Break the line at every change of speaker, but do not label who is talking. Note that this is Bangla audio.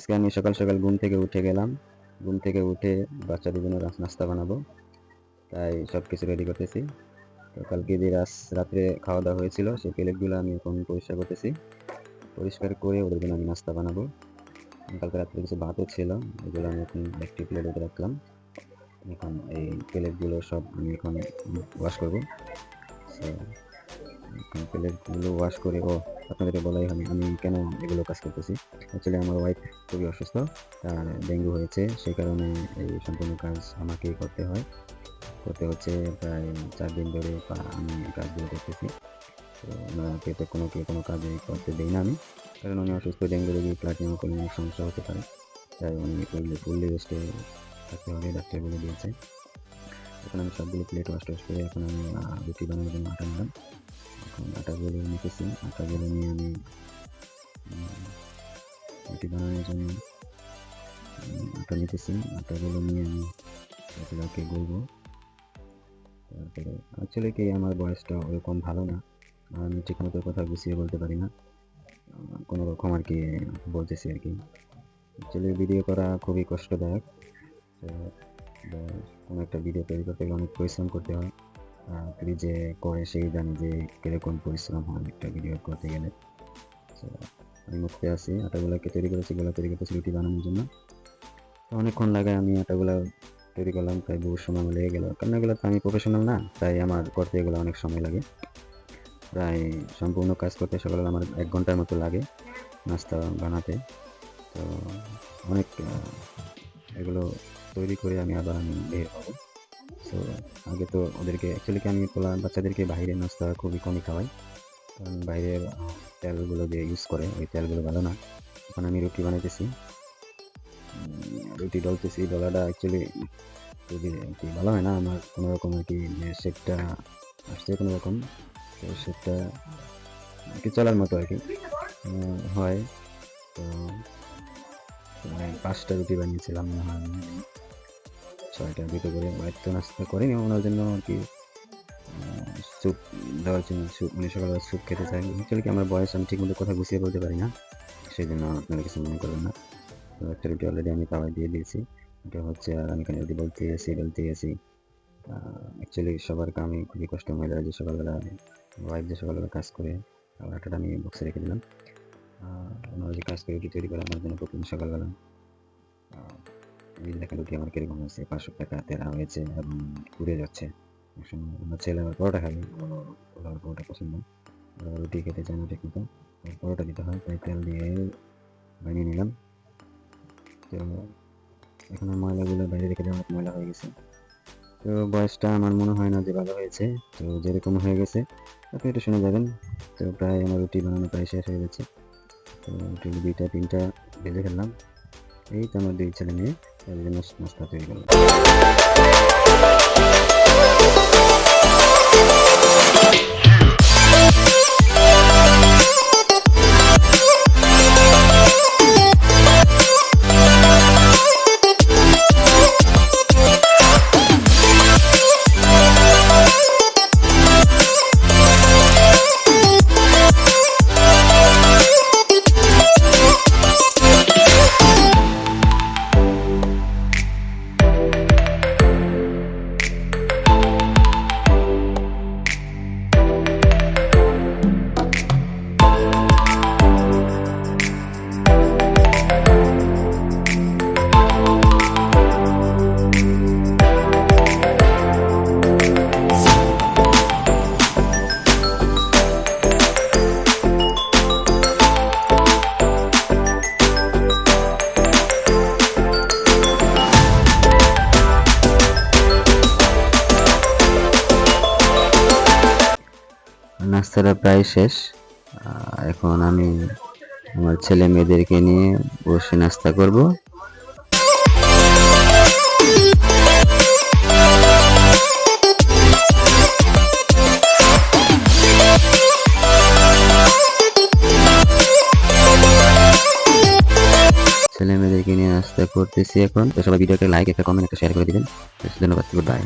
আজকে আমি সকাল সকাল ঘুম থেকে উঠে গেলাম। ঘুম থেকে উঠে বাচ্চাদের জন্য রাস- নাস্তা বানাবো। তাই সব কিছু রেডি করতেছি। তো কালকে যে রাস রাত্রে খাওয়া দাওয়া হয়েছিল সেই প্লেটগুলো আমি এখন পরিষ্কার করতেছি। পরিষ্কার করে ওদের জন্য আমি নাস্তা বানাবো। কালকে রাত্রে কিছু ভাতও ছিল এগুলো আমি এখন একটি প্লেটে রাখলাম। এখন এই প্লেটগুলো সব আমি এখন ওয়াশ করব। এখন প্লেটগুলো ওয়াশ করে, ও, আপনাদেরকে বলাই হয়নি আমি কেন এগুলো কাজ করতেছি? অ্যাকচুয়ালি আমার ওয়াইফ খুবই অসুস্থ, তার ডেঙ্গু হয়েছে সেই কারণে এই সম্পূর্ণ কাজ আমাকেই করতে হয়। করতে হচ্ছে প্রায় চার দিন ধরে আমি কাজগুলো করতেছি। তো ওনাকে তো কোনো কেউ কোনো কাজে করতে দেই না আমি। কারণ উনি অসুস্থ, ডেঙ্গু রোগী প্লাটিনাম কোনো অনেক সমস্যা হতে পারে। তাই উনি ফুললি ফুললি রেস্টে থাকতে হবে, ডাক্তার বলে দিয়েছে। এখন আমি সবগুলো প্লেট ওয়াশ টোয়াশ করে, এখন আমি রুটি বানানোর জন্য আটা নিলাম। এখন আটাগুলো নিতেছি আটাগুলো নিয়ে আমি রুটি বানানোর জন্য আটা নিতেছি। আটাগুলো নিয়ে আমি এগুলোকে গলবো তারপরে অ্যাকচুয়ালি কি আমার বয়সটা ওরকম ভালো না, আর আমি ঠিক মতো কথা গুছিয়ে বলতে পারি না কোনো রকম আর কি বলতেছি আর কি। অ্যাকচুয়ালি ভিডিও করা খুবই কষ্টদায়ক, তো কোনো একটা ভিডিও তৈরি করতে গেলে অনেক পরিশ্রম করতে হয়। তুমি যে করে সেই জানে যে কীরকম পরিশ্রম হয় একটা ভিডিও করতে গেলে। আমি মুখতে আছি, আটাগুলোকে তৈরি করেছি, গোলা তৈরি করতেছি রুটি বানানোর জন্য। অনেকক্ষণ লাগে আমি আটাগুলো তৈরি করলাম, প্রায় বহু সময় লেগে গেল। কারণ এগুলো তো আমি প্রফেশনাল না, তাই আমার করতে এগুলো অনেক সময় লাগে। প্রায় সম্পূর্ণ কাজ করতে সকালে আমার এক ঘণ্টার মতো লাগে নাস্তা বানাতে। তো অনেক এগুলো তৈরি করে আমি আবার আমি বের হব। সো আগে তো ওদেরকে অ্যাকচুয়ালি আমি পোলা বাচ্চাদেরকে বাইরের নাস্তা খুবই কমই খাওয়াই। কারণ বাইরের তেলগুলো যে ইউজ করে, ওই তেলগুলো ভালো না। এখন আমি রুটি বানাইতেছি। রুটি ডলতেছি, ডলাটা অ্যাকচুয়ালি আর কি ভালো হয় না, আমার কোনো রকম আর কি শেপটা আসছে কোনো রকম, তো আর কি চলার মতো আর কি হয়। তো প্রায় পাঁচটা রুটি বানিয়েছিলাম মনে হয় আমি। ছয়টা দুটো করে বাইর তো নাস্তা করিনি ওনার জন্য আর কি স্যুপ দেওয়ার জন্য স্যুপ মানে সকালবেলা স্যুপ খেতে চাই। অ্যাকচুয়ালি কি আমার বয়স, আমি ঠিকমতো কথা গুছিয়ে বলতে পারি না সেই জন্য আপনারা কিছু মনে করবেন না। তো একটা রুটি অলরেডি আমি তাওয়ায় দিয়ে দিয়েছি। এটা হচ্ছে, আর আমি এখানে রুটি বলতে গেছি বলতে গেছি অ্যাকচুয়ালি সবার কামই খুবই কষ্ট, মহিলারা যে সকালবেলা ওয়াইফ যে সকালবেলা কাজ করে আবার আটাটা আমি বক্সে রেখে দিলাম। ওনারা যে কাজ করে রুটি তৈরি করে, আমার জন্য প্রতিদিন সকালবেলা এই দেখেন আমার কীরকম হয়েছে, পাঁচশো টাকা তেরা হয়েছে পুড়ে যাচ্ছে। আমার ছেলে আবার পরোটা খাবে, ওর আবার পরোটা পছন্দ। ওর রুটি খেতে চায় না ঠিক মতো। পরোটা দিতে হয়, তাই তেল দিয়ে বানিয়ে নিলাম। তো এখন ময়লাগুলো বাইরে রেখে দেওয়া অনেক ময়লা হয়ে গেছে। তো বয়সটা আমার মনে হয় না যে ভালো হয়েছে। তো যেরকম হয়ে গেছে, আপনি একটু শুনে যাবেন। তো প্রায় আমার রুটি বানানো প্রায় শেষ হয়ে গেছে। তো রুটি দুইটা, তিনটা ভেজে ফেললাম। এই তো আমার দুই ছেলে মেয়ে তাদের তৈরি করলাম। নাস্তাটা প্রায় শেষ। এখন আমি আমার ছেলে মেয়েদেরকে নিয়ে বসে নাস্তা করব। ছেলে মেয়েদেরকে নিয়ে নাস্তা করতেছি এখন। তো সবাই ভিডিওকে লাইক একটা কমেন্ট একটা শেয়ার করে দিবেন। ধন্যবাদ গুড বাই